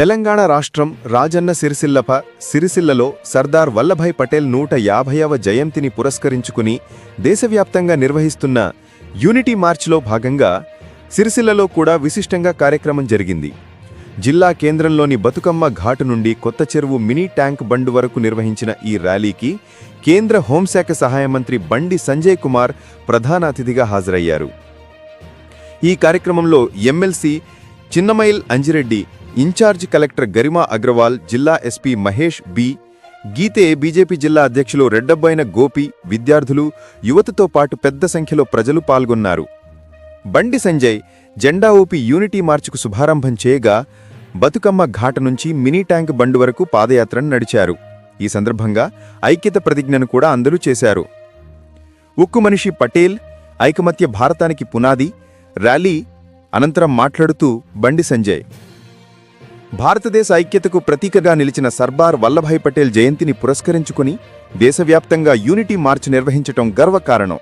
తెలంగాణ రాష్ట్రం రాజన్న సిరిసిల్లప సిరిసిల్లలో సర్దార్ వల్లభాయ్ పటేల్ నూట యాభైవ జయంతిని పురస్కరించుకుని దేశవ్యాప్తంగా నిర్వహిస్తున్న యూనిటీ మార్చ్లో భాగంగా సిరిసిల్లలో కూడా విశిష్టంగా కార్యక్రమం జరిగింది. జిల్లా కేంద్రంలోని బతుకమ్మ ఘాటు నుండి కొత్త చెరువు మినీ ట్యాంక్ బండు వరకు నిర్వహించిన ఈ ర్యాలీకి కేంద్ర హోంశాఖ సహాయ మంత్రి బండి సంజయ్ కుమార్ ప్రధాన అతిథిగా హాజరయ్యారు. ఈ కార్యక్రమంలో MLC Chinnamail Anjireddy incharge collector Garima Agrawal జిల్లా SP Mahesh B Geete BJP జిల్లా అధ్యక్షులు రెడ్డబ్బైన గోపి విద్యార్థులు యువతతో పాటు పెద్ద సంఖ్యలో ప్రజలు పాల్గొన్నారు. బండి సంజయ్ జెండా ఊపి యూనిటీ మార్చుకు శుభారంభం చేయగా బతుకమ్మ ఘాట నుంచి మినీ ట్యాంక్ బండు వరకు పాదయాత్రను నడిచారు. ఈ సందర్భంగా ఐక్యత ప్రతిజ్ఞను కూడా అందరూ చేశారు. ఉక్కు మనిషి పటేల్ ఐకమత్య భారతానికి పునాది ర్యాలీ అనంతరం మాట్లాడుతూ బండి సంజయ్ భారతదేశ ఐక్యతకు ప్రతీకగా నిలిచిన సర్దార్ వల్లభాయ్ పటేల్ జయంతిని పురస్కరించుకుని దేశవ్యాప్తంగా యూనిటీ మార్చ్ నిర్వహించటం గర్వకారణం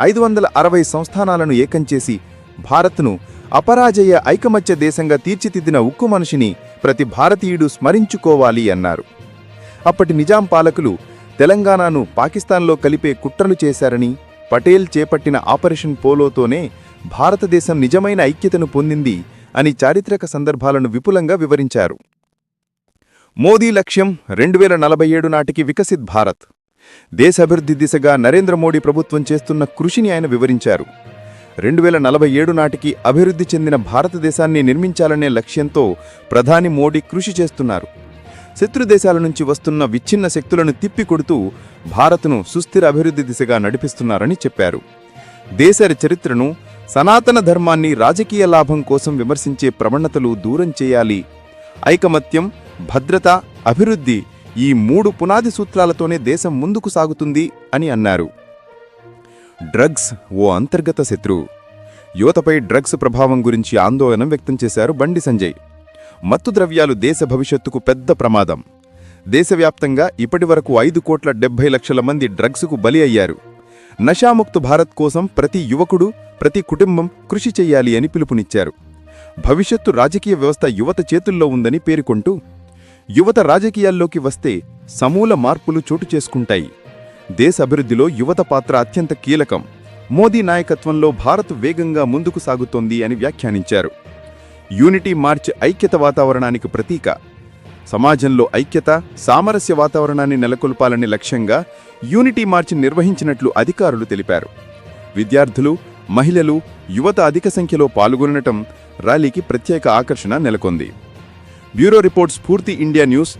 ఐదు వందల అరవై సంస్థానాలను ఏకం చేసి భారత్ను అపరాజయ ఐకమత్య దేశంగా తీర్చిదిద్దిన ఉక్కు మనిషిని ప్రతి భారతీయుడు స్మరించుకోవాలి అన్నారు. అప్పటి నిజాం పాలకులు తెలంగాణను పాకిస్తాన్లో కలిపే కుట్రలు చేశారని పటేల్ చేపట్టిన ఆపరేషన్ పోలోతోనే భారతదేశం నిజమైన ఐక్యతను పొందింది అని చారిత్రక సందర్భాలను విపులంగా వివరించారు. మోదీ లక్ష్యం రెండు వేల నలభై ఏడు నాటికి వికసిత్ భారత్. దేశ అభివృద్ధి దిశగా నరేంద్ర మోడీ ప్రభుత్వం చేస్తున్న కృషిని ఆయన వివరించారు. రెండు వేల నలభై ఏడు నాటికి అభివృద్ధి చెందిన భారతదేశాన్ని నిర్మించాలనే లక్ష్యంతో ప్రధాని మోడీ కృషి చేస్తున్నారు. శత్రు దేశాల నుంచి వస్తున్న విచ్ఛిన్న శక్తులను తిప్పికొడుతూ భారత్ను సుస్థిర అభివృద్ధి దిశగా నడిపిస్తున్నారని చెప్పారు. దేశ చరిత్రను సనాతన ధర్మాన్ని రాజకీయ లాభం కోసం విమర్శించే ప్రవణతలు దూరం చేయాలి. ఐకమత్యం భద్రత అభివృద్ధి ఈ మూడు పునాది సూత్రాలతోనే దేశం ముందుకు సాగుతుంది అని అన్నారు. డ్రగ్స్ ఓ అంతర్గత శత్రువు యువతపై డ్రగ్స్ ప్రభావం గురించి ఆందోళన వ్యక్తం చేశారు బండి సంజయ్. మత్తు ద్రవ్యాలు దేశ భవిష్యత్తుకు పెద్ద ప్రమాదం. దేశవ్యాప్తంగా ఇప్పటివరకు ఐదు కోట్ల డెబ్బై లక్షల మంది డ్రగ్స్కు బలి అయ్యారు. నషాముక్త భారత్ కోసం ప్రతి యువకుడు ప్రతి కుటుంబం కృషి చెయ్యాలి అని పిలుపునిచ్చారు. భవిష్యత్తు రాజకీయ వ్యవస్థ యువత చేతుల్లో ఉందని పేర్కొంటూ యువత రాజకీయాల్లోకి వస్తే సమూల మార్పులు చోటు చేసుకుంటాయి. దేశ అభివృద్ధిలో యువత పాత్ర అత్యంత కీలకం. మోదీ నాయకత్వంలో భారత్ వేగంగా ముందుకు సాగుతోంది అని వ్యాఖ్యానించారు. యూనిటీ మార్చ్ ఐక్యత వాతావరణానికి ప్రతీక. సమాజంలో ఐక్యత సామరస్య వాతావరణాన్ని నెలకొల్పాలని లక్ష్యంగా యూనిటీ మార్చ్ నిర్వహించినట్లు అధికారులు తెలిపారు. విద్యార్థులు మహిళలు యువత అధిక సంఖ్యలో పాల్గొనటం ర్యాలీకి ప్రత్యేక ఆకర్షణ నెలకొంది. Bureau report Spoorthi India news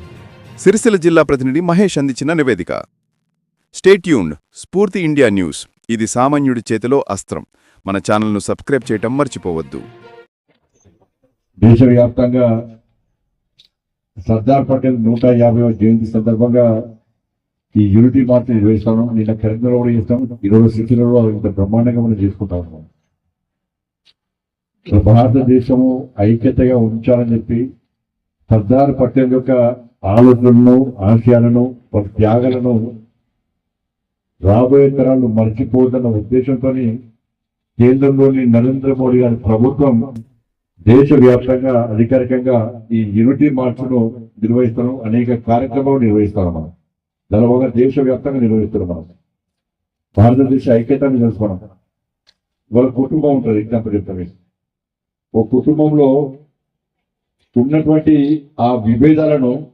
Sircilla జిల్లా ప్రతినిధి మహేష్ అందించిన నివేదిక. స్టేట్యూన్ స్ఫూర్తి ఇండియా న్యూస్. ఇది సామాన్యుడి చేతిలో అస్త్రం. మన ఛానల్ను సబ్స్క్రైబ్ చేయటం మర్చిపోవద్దు. దేశవ్యాప్తంగా సర్దార్ పటేల్ నూట యాభై జయంతి సందర్భంగా ఈ యూనిటీ మార్చ్ నిర్వహిస్తాను నిన్న కరీంనగర్ కూడా చేస్తాం ఈరోజు సిటీలో ఇంత బ్రహ్మాండంగా మనం చేసుకుంటా ఉన్నాం మన భారతదేశము ఐక్యతగా ఉంచాలని చెప్పి సర్దార్ పటేల్ యొక్క ఆలోచనలను ఆశయాలను త్యాగాలను రాబోయే తరాలు మర్చిపోతున్న ఉద్దేశంతో కేంద్రంలోని నరేంద్ర మోడీ గారి ప్రభుత్వం దేశవ్యాప్తంగా అధికారికంగా ఈ యూనిటీ మార్చ్ను నిర్వహిస్తాం అనేక కార్యక్రమాలు నిర్వహిస్తాం మనం దానివల్ల దేశవ్యాప్తంగా నిర్వహిస్తున్నాం మనం భారతదేశ ఐక్యతను తెలుసుకోవడం. వాళ్ళ కుటుంబం ఉంటుంది ఎగ్జాంపుల్ చెప్తాను ఒక కుటుంబంలో ఉన్నటువంటి ఆ విభేదాలను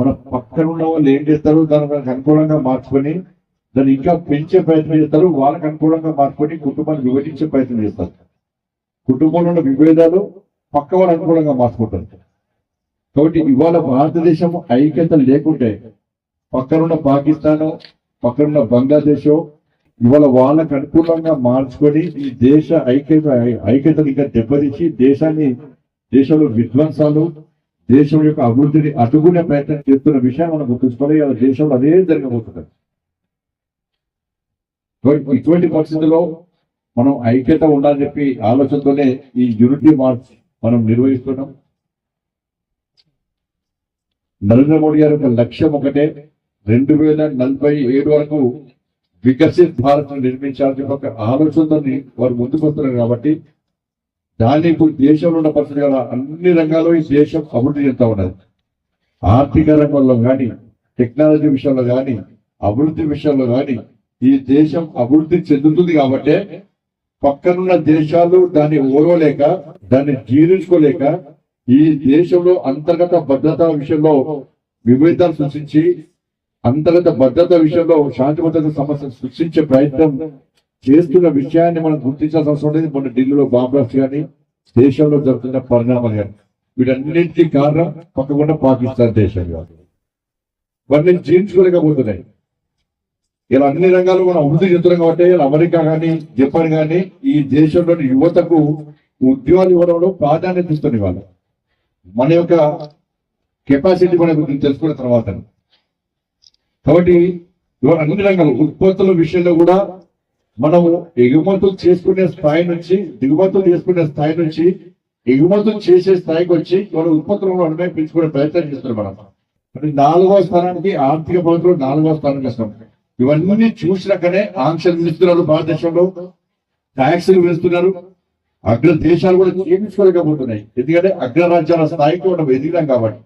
మన పక్కన ఉన్న వాళ్ళు ఏం చేస్తారు? దానికి అనుకూలంగా మార్చుకొని దాన్ని ఇంకా పెంచే ప్రయత్నం చేస్తారు. వాళ్ళకి అనుకూలంగా మార్చుకొని కుటుంబాన్ని విభజించే ప్రయత్నం చేస్తారు. కుటుంబంలో ఉన్న విభేదాలు పక్క వాళ్ళు అనుకూలంగా మార్చుకుంటారు. కాబట్టి ఇవాళ భారతదేశం ఐక్యత లేకుంటే పక్కనున్న పాకిస్తాను పక్కనున్న బంగ్లాదేశ్ ఇవాళ వాళ్ళకు అనుకూలంగా మార్చుకొని ఈ దేశ ఐక్యత ఐక్యతను ఇంకా దెబ్బతీసి దేశాన్ని దేశంలో విధ్వంసాలు దేశం యొక్క అభివృద్ధిని అడ్డుకునే ప్రయత్నం చేస్తున్న విషయం మనం గుర్తుంచుకోవాలి. దేశంలో అదే జరగబోతుంది ఇటువంటి పరిస్థితుల్లో మనం ఐక్యత ఉండాలని చెప్పి ఆలోచనతోనే ఈ యూనిటీ మార్చ్ మనం నిర్వహిస్తున్నాం. నరేంద్ర మోడీ గారి యొక్క లక్ష్యం ఒకటే రెండు వేల నలభై ఏడు వరకు వికసిత్ భారత్ నిర్మించాలని ఒక ఆలోచనతోని వారు ముందుకొస్తున్నారు కాబట్టి దాన్ని ఇప్పుడు దేశంలో ఉన్న పరిస్థితి కదా అన్ని రంగాల్లో ఈ దేశం అభివృద్ధి చెందుతా ఉన్నది. ఆర్థిక రంగంలో కానీ టెక్నాలజీ విషయంలో కానీ అభివృద్ధి విషయంలో కానీ ఈ దేశం అభివృద్ధి చెందుతుంది కాబట్టే పక్కనున్న దేశాలు దాన్ని ఓర్వలేక దాన్ని జీర్ణించుకోలేక ఈ దేశంలో అంతర్గత భద్రతా విషయంలో విభేదాలు సృష్టించి అంతర్గత భద్రత విషయంలో శాంతి భద్రత సమస్యను సృష్టించే ప్రయత్నం చేస్తున్న విషయాన్ని మనం గుర్తించాల్సిన అవసరం లేదు. మొన్న ఢిల్లీలో బాంబ్ కానీ దేశంలో జరుగుతున్న పరిణామాలు కానీ వీటన్నింటికి కారణం పక్కకుండా పాకిస్తాన్ దేశం కాదు. వాటిని జీర్ణించుకోలేకపోతున్నాయి. ఇలా అన్ని రంగాలు మనం అభివృద్ధి చెందుతున్నాం కాబట్టి ఇలా అమెరికా కానీ జపాన్ కానీ ఈ దేశంలోని యువతకు ఉద్యోగాలు ఇవ్వడంలో ప్రాధాన్యత ఇస్తుంది వాళ్ళు. మన యొక్క కెపాసిటీ మన గురించి తెలుసుకున్న తర్వాత కాబట్టి అన్ని రంగాలు ఉత్పత్తుల విషయంలో కూడా మనము ఎగుమతులు చేసుకునే స్థాయి నుంచి దిగుమతులు చేసుకునే స్థాయి నుంచి ఎగుమతులు చేసే స్థాయికి వచ్చి మన ఉత్పత్తులను మనమే పెంచుకునే ప్రయత్నం చేస్తున్నాం మనం. మరి నాలుగో స్థానానికి ఆర్థిక పద్ధతిలో నాలుగో స్థానానికి వస్తాం ఇవన్నీ చూసినాకనే ఆంక్షలు విధిస్తున్నారు భారతదేశంలో. ట్యాక్సులు వేస్తున్నారు అగ్ర దేశాలు కూడా చేయించుకోలేకపోతున్నాయి. ఎందుకంటే అగ్రరాజ్యాల స్థాయికి మనం ఎదిగినాం కాబట్టి.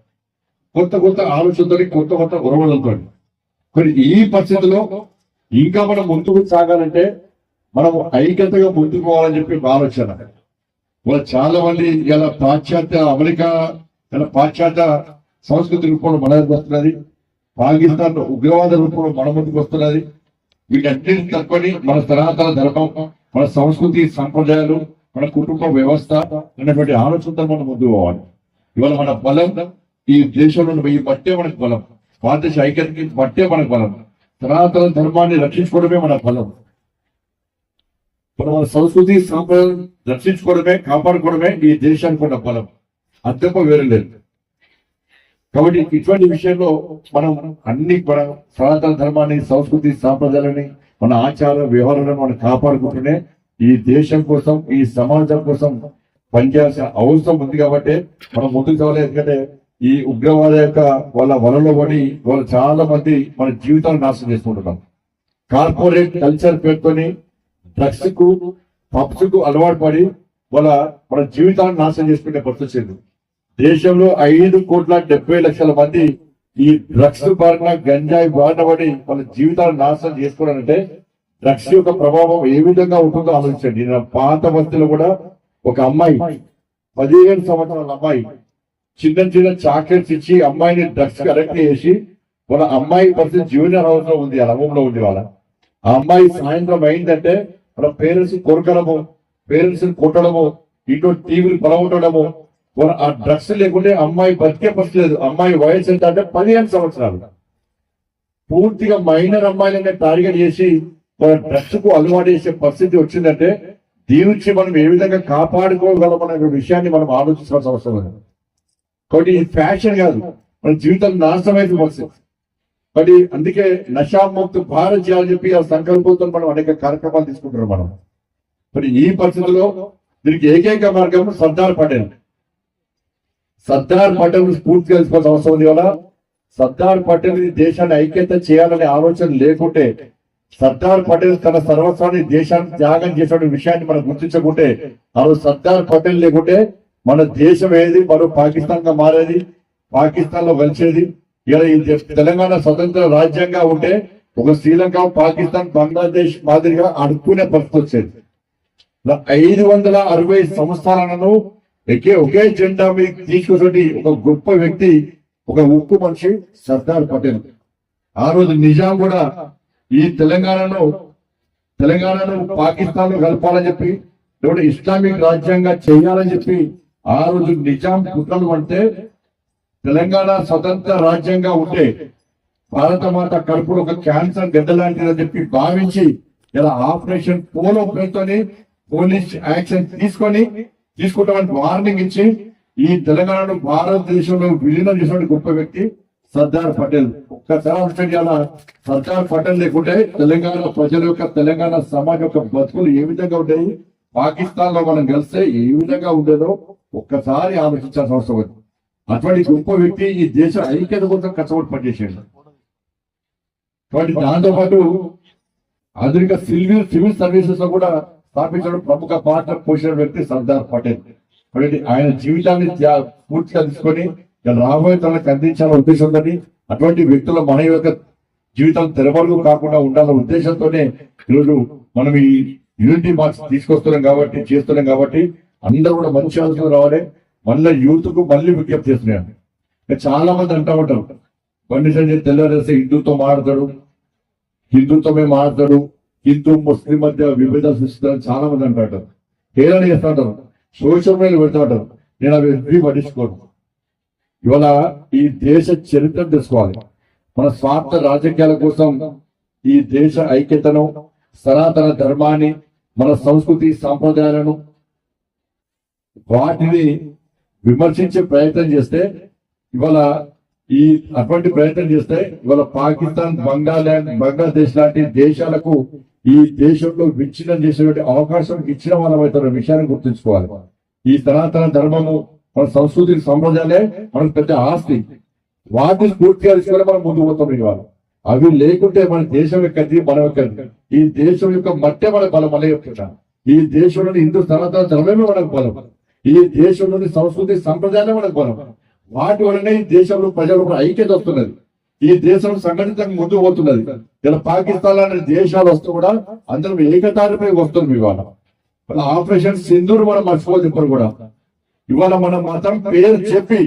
కొత్త కొత్త ఆలోచనతో కొత్త కొత్త ఉరవలతో మరి ఈ పరిస్థితిలో ఇంకా మనం ముందుకు సాగాలంటే మనం ఐక్యతగా ముందుకు పోవాలని చెప్పి ఆలోచన. వాళ్ళు చాలా మంది ఇలా పాశ్చాత్య అమెరికా ఇలా పాశ్చాత్య సంస్కృతి రూపంలో మన వస్తున్నది. పాకిస్తాన్ ఉగ్రవాద రూపంలో మన ముందుకు వస్తున్నది. వీటన్నిటిని తప్పని మన సనాతన ధర్మం మన సంస్కృతి సంప్రదాయాలు మన కుటుంబ వ్యవస్థ అనేటువంటి ఆలోచనతో మనం ముందుకు పోవాలి. ఇవాళ మన బలం ఈ దేశంలో ఉన్న ఈ బట్టే మనకు బలం. భారతదేశ ఐక్యతకి బట్టే మనకు బలం. సనాతన ధర్మాన్ని రక్షించుకోవడమే మన బలం. మన సంస్కృతి సాంప్రదాయం రక్షించుకోవడమే కాపాడుకోవడమే ఈ దేశానికి ఉన్న బలం. అద్దెప వేరు లేదు. కాబట్టి ఇటువంటి విషయంలో మనం అన్ని మన సనాతన ధర్మాన్ని సంస్కృతి సాంప్రదాయాలని మన ఆచార వ్యవహారాలను మనం కాపాడుకుంటూనే ఈ దేశం కోసం ఈ సమాజం కోసం పనిచేయాల్సిన అవసరం ఉంది కాబట్టి మనం ముందుకు కావాలి ఎందుకంటే ఈ ఉగ్రవాద యొక్క వాళ్ళ వలలో పడి వాళ్ళు చాలా మంది మన జీవితాలు నాశనం చేసుకుంటున్నాం. కార్పొరేట్ కల్చర్ పేరుతోని డ్రగ్స్కు పబ్స్కు అలవాటు పడి వాళ్ళ మన జీవితాన్ని నాశనం చేసుకునే పరిస్థితి దేశంలో ఐదు కోట్ల డెబ్బై లక్షల మంది ఈ డ్రగ్స్ బారిన గంజాయి బారిన పడి వాళ్ళ జీవితాన్ని నాశనం చేసుకోవాలంటే డ్రగ్స్ యొక్క ప్రభావం ఏ విధంగా ఉంటుందో ఆలోచించండి. నా పాత బస్తీలో కూడా ఒక అమ్మాయి పదిహేను సంవత్సరాల అమ్మాయి చిన్న చిన్న చాక్లెట్స్ ఇచ్చి అమ్మాయిని డ్రగ్స్ కరెక్ట్ చేసి వాళ్ళ అమ్మాయి పరిస్థితి జూనియర్ హౌస్లో ఉంది ఆ రూమ్ ఉంది వాళ్ళ. ఆ అమ్మాయి సాయంత్రం అయిందంటే వాళ్ళ పేరెంట్స్ కొరకడము పేరెంట్స్ కొట్టడము ఇంట్లో టీవీలు పొలగొట్టడము ఆ డ్రగ్స్ లేకుంటే అమ్మాయి బతికే పరిస్థితి లేదు. అమ్మాయి వయసు ఎంత అంటే పదిహేను సంవత్సరాలు. పూర్తిగా మైనర్ అమ్మాయిలనే టార్గెట్ చేసి వాళ్ళ డ్రగ్స్కు అలవాటు చేసే పరిస్థితి వచ్చిందంటే దీని నుంచి మనం ఏ విధంగా కాపాడుకోగలం అనే విషయాన్ని మనం ఆలోచించాల్సిన అవసరం లేదు. కాబట్టి ఇది ఫ్యాషన్ కాదు. మన జీవితం నాశనం అయితే కాబట్టి అందుకే నషాముక్త భారత్ చేయాలని చెప్పి ఆ సంకల్పంతో మనం అనేక కార్యక్రమాలు తీసుకుంటున్నాం మనం. మరి ఈ పరిస్థితుల్లో దీనికి ఏకైక మార్గం సర్దార్ పటేల్. సర్దార్ పటేల్ స్ఫూర్తిగా తీసుకోవాల్సిన అవసరం ఉంది కదా. సర్దార్ పటేల్ దేశాన్ని ఐక్యత చేయాలనే ఆలోచన లేకుంటే సర్దార్ పటేల్ తన సర్వస్వాన్ని దేశాన్ని త్యాగం చేసిన విషయాన్ని మనం గుర్తించకుంటే ఆ సర్దార్ పటేల్ లేకుంటే మన దేశం ఏది? మరో పాకిస్తాన్గా మారేది? పాకిస్తాన్లో కలిసేది? ఇలా ఈ తెలంగాణ స్వతంత్ర రాజ్యంగా ఉంటే ఒక శ్రీలంక పాకిస్తాన్ బంగ్లాదేశ్ మాదిరిగా అడుక్కునే పరిస్థితి వచ్చేది. ఐదు వందల అరవై సంవత్సరాలను ఒకే ఒకే జెండా మీద తీసుకున్నటువంటి ఒక గొప్ప వ్యక్తి ఒక ఉక్కు మనిషి సర్దార్ పటేల్. ఆ రోజు నిజాం కూడా ఈ తెలంగాణను తెలంగాణను పాకిస్తాన్లో కలపాలని చెప్పి లేకుంటే ఇస్లామిక్ రాజ్యంగా చేయాలని చెప్పి ఆ రోజు నిజాం కుట్రలు అంటే తెలంగాణ స్వతంత్ర రాజ్యంగా ఉంటే భారత మాత కడుపులో ఒక క్యాన్సర్ గడ్డ లాంటిదని చెప్పి భావించి ఇలా ఆపరేషన్ పోలో పేరుతోని పోలీస్ యాక్షన్ తీసుకొని తీసుకుంటామని వార్నింగ్ ఇచ్చి ఈ తెలంగాణను భారతదేశంలో విలీనం చేసిన గొప్ప వ్యక్తి సర్దార్ పటేల్. ఒక్కసారి ఆలోచన సర్దార్ పటేల్ లేకుంటే తెలంగాణ ప్రజల యొక్క తెలంగాణ సమాజం యొక్క బతుకులు ఏ విధంగా ఉంటాయి పాకిస్తాన్లో మనం కలిస్తే ఏ విధంగా ఉండేదో ఒక్కసారి ఆలోచించాల్సిన అవసరం ఉంది అటువంటి గొప్ప వ్యక్తి ఈ దేశ ఐక్యత కోసం కష్టపడి పనిచేసాడు కాబట్టి దాంతో పాటు ఆధునిక సివిల్ సివిల్ సర్వీసెస్లో కూడా స్థాపించడం ప్రముఖ పాత్ర పోషించిన వ్యక్తి సర్దార్ పటేల్. కాబట్టి ఆయన జీవితాన్ని పూర్తిగా తీసుకొని రాబోయే తనకు అందించాలనే ఉద్దేశంతో అటువంటి వ్యక్తుల మన యొక్క జీవితం తెరవరుగు కాకుండా ఉండాలనే ఉద్దేశంతోనే ఈరోజు మనం ఈ యూనిటీ మార్క్స్ తీసుకొస్తున్నాం కాబట్టి చేస్తున్నాం కాబట్టి అందరూ కూడా మంచి ఆలోచన రావాలి. మళ్ళీ యూత్కు మళ్ళీ విజ్ఞప్తి చేస్తున్నాయండి చాలా మంది అంటూ ఉంటారు. బండి సంజయ్ తెల్లారేస్తే హిందూతో మాడతాడు హిందుత్వమే మాడతాడు హిందూ ముస్లిం మధ్య విభేదాలు సృష్టిస్తారని చాలా మంది అంటారు హేళన చేస్తూ ఉంటారు. సోషల్ మీడియా పెడతా ఉంటారు. నేను అవి ఎవ్వీ పట్టించుకోను. ఇవాళ ఈ దేశ చరిత్ర తెలుసుకోవాలి. మన స్వార్థ రాజకీయాల కోసం ఈ దేశ ఐక్యతను సనాతన ధర్మాన్ని మన సంస్కృతి సాంప్రదాయాలను వాటిని విమర్శించే ప్రయత్నం చేస్తే ఇవాళ ఈ అటువంటి ప్రయత్నం చేస్తే ఇవాళ పాకిస్తాన్ బంగాల్యాండ్ బంగ్లాదేశ్ లాంటి దేశాలకు ఈ దేశంలో విచ్ఛిన్నం చేసేటువంటి అవకాశం ఇచ్చిన వాళ్ళమైతున్న విషయాన్ని గుర్తుంచుకోవాలి. ఈ సనాతన ధర్మము మన సంస్కృతి సంప్రదాయాలే మనకు పెద్ద ఆస్తి. వాటిని పూర్తిగా తీసుకొని మనం ముందుకు పోతాం ఇవాళ. అవి లేకుంటే మన దేశం యొక్క మనం యొక్క ఈ దేశం యొక్క మట్టే మన బలం మళ్ళీ చెప్తున్నా. ఈ దేశంలోని హిందూ సనాతన ధర్మమే మనకు బలం. ఈ దేశంలోని సంస్కృతి సంప్రదాయాలు మనకు బలం. వాటి వలనే ఈ దేశంలో ప్రజలకు ఐక్యత వస్తున్నది. ఈ దేశం సంఘటితంగా ముందు పోతున్నది. ఇలా పాకిస్తాన్ లాంటి దేశాలు వస్తూ కూడా అందరం ఏకతాటిపై వస్తుంది ఇవాళ. వాళ్ళ ఆపరేషన్ సింధూర్ మనం మర్చిపోదు ఇప్పుడు కూడా. ఇవాళ మన మతం పేరు చెప్పి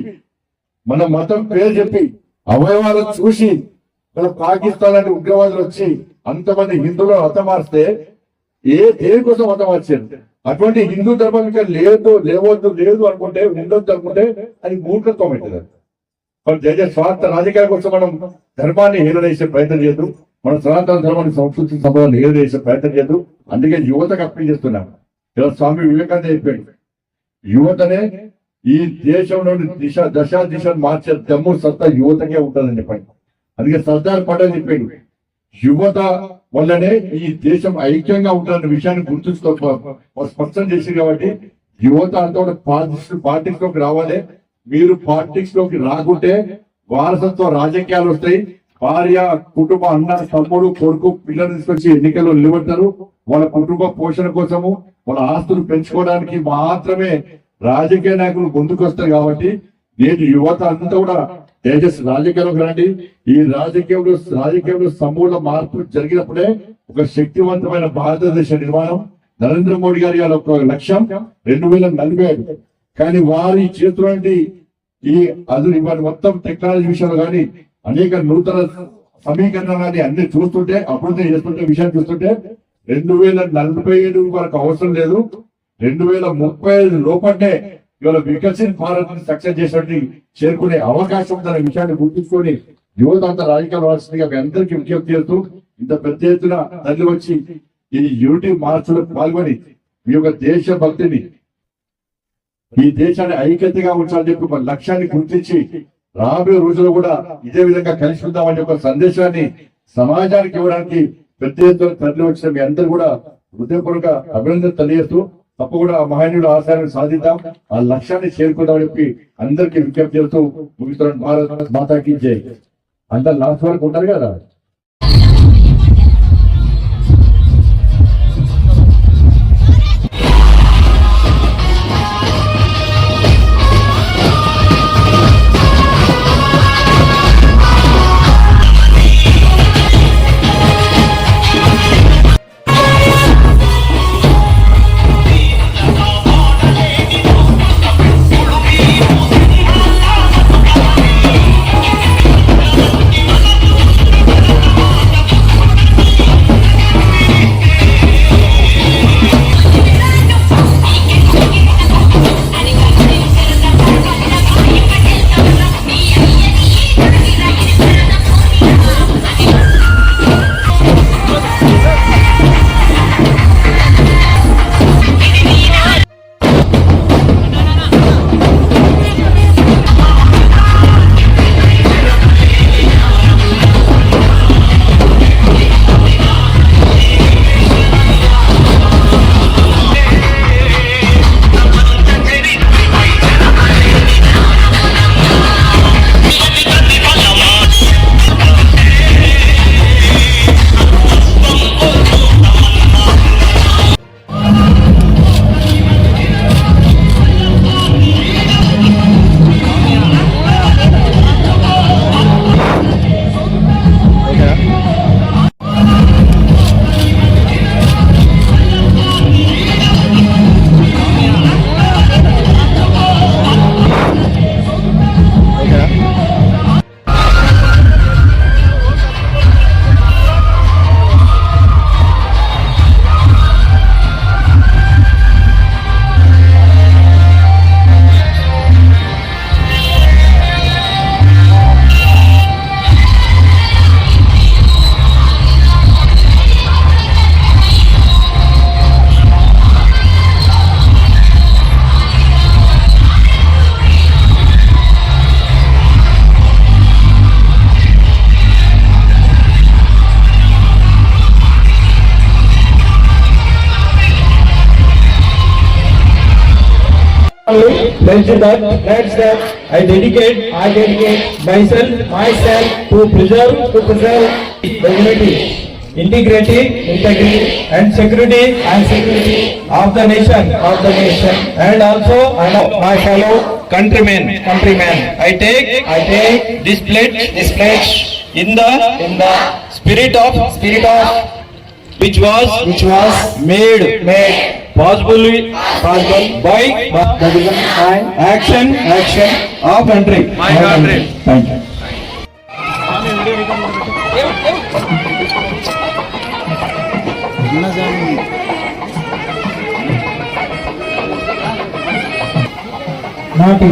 మన మతం పేరు చెప్పి అవయవాలు చూసి మన పాకిస్తాన్ లాంటి ఉగ్రవాదులు వచ్చి అంతమంది హిందువులను హతమారిస్తే ఏ దేనికోసం హతమార్చారు అటువంటి హిందూ ధర్మం ఇంకా లేదు లేవద్దు లేదు అనుకుంటే ఉండొద్దు అనుకుంటే అది మూర్ఖత్వం అవుతుంది మన జయ స్వార్థ రాజకీయాల కోసం మనం ధర్మాన్ని హీరో ప్రయత్నం చేయదు మన సనాతన ధర్మాన్ని సంస్కృతి సంబంధాన్ని హీరో ప్రయత్నం చేయదు అందుకే యువతకు అప్పీల్ చేస్తున్నాం. ఇలా స్వామి వివేకానంద చెప్పాడు. యువతనే ఈ దేశంలోని దిశ దశ దిశ మార్చే దమ్ము సత్తా యువతకే ఉంటుందని చెప్పండి. అందుకే సర్దార్ పటేల్ చెప్పాడు. యువత వల్లనే ఈ దేశం ఐక్యంగా ఉంటుందన్న విషయాన్ని గుర్తుంచుకో స్పష్టం చేసింది కాబట్టి యువత అంతా కూడా పాలిటిక్స్లోకి రావాలి. మీరు పార్టీస్లోకి రాకుంటే వారసత్వ రాజకీయాలు వస్తాయి. భార్య కుటుంబ అన్న తమ్ముడు కొడుకు పిల్లలు తీసుకొచ్చి ఎన్నికల్లో నిలబడతారు. వాళ్ళ కుటుంబ పోషణ కోసము వాళ్ళ ఆస్తులు పెంచుకోవడానికి మాత్రమే రాజకీయ నాయకులు ముందుకొస్తారు కాబట్టి నేను యువత అంతా కూడా తేజస్ రాజకీయంలోకి రండి. ఈ రాజకీయంలో రాజకీయంలో సమూల మార్పు జరిగినప్పుడే ఒక శక్తివంతమైన భారతదేశ నిర్మాణం నరేంద్ర మోడీ గారి ఒక లక్ష్యం రెండు వేల నలభై ఐదు. కానీ వారి చేతులంటి ఈ అది ఇవాళ మొత్తం టెక్నాలజీ విషయంలో కానీ అనేక నూతన సమీకరణలు కానీ అన్ని చూస్తుంటే అభివృద్ధి చేస్తుంటే విషయం చూస్తుంటే రెండు వేల నలభై ఏడు వరకు అవసరం లేదు. రెండు వేల ముప్పై ఐదు లోపంటే ఇవాళ వికసిత్ భారత్ సక్సెస్ చేసినట్టు చేరుకునే అవకాశం ఉందనే విషయాన్ని గుర్తుంచుకొని యువత అంతా రాజకీయాలు రావాల్సిందిగా మీ అందరికీ విజ్ఞప్తి చేస్తూ ఇంత పెద్ద ఎత్తున తల్లి వచ్చి ఈ యూనిటీ మార్చులో పాల్గొని మీ యొక్క దేశ భక్తిని ఈ దేశాన్ని ఐక్యతగా ఉంచాలని చెప్పి మన లక్ష్యాన్ని గుర్తించి రాబోయే రోజుల్లో కూడా ఇదే విధంగా కలిసి ఉందామని ఒక సందేశాన్ని సమాజానికి ఇవ్వడానికి పెద్ద ఎత్తున తరలి వచ్చిన మీ అందరూ కూడా హృదయపూర్వక అభినందన తెలియజేస్తూ తప్పకుండా కూడా మహనీయుడు ఆశయాన్ని సాధిద్దాం. ఆ లక్ష్యాన్ని చేరుకుందామని చెప్పి అందరికి విజ్ఞప్తి చేస్తూ ముగిస్తున్నాను. భారత్ మాతాకి జై. అందరు లాస్ట్ వరకు ఉంటారు కదా? Pledge that, pledge that I dedicate, I dedicate myself, myself to preserve, to preserve the unity, integrity, integrity and security and security of the nation, of the nation and also my fellow countrymen, countrymen. I take, I take this pledge, this pledge in the, in the spirit of, spirit of which was which was made made possibly possible by that is my action action of entry my entry thank you నాటి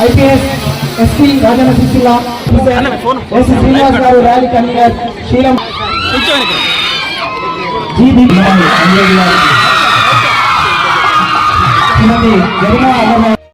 IPS SP Rajanna S Srinivas garu rally convener Seelam GB Srimati Jarima Amarnath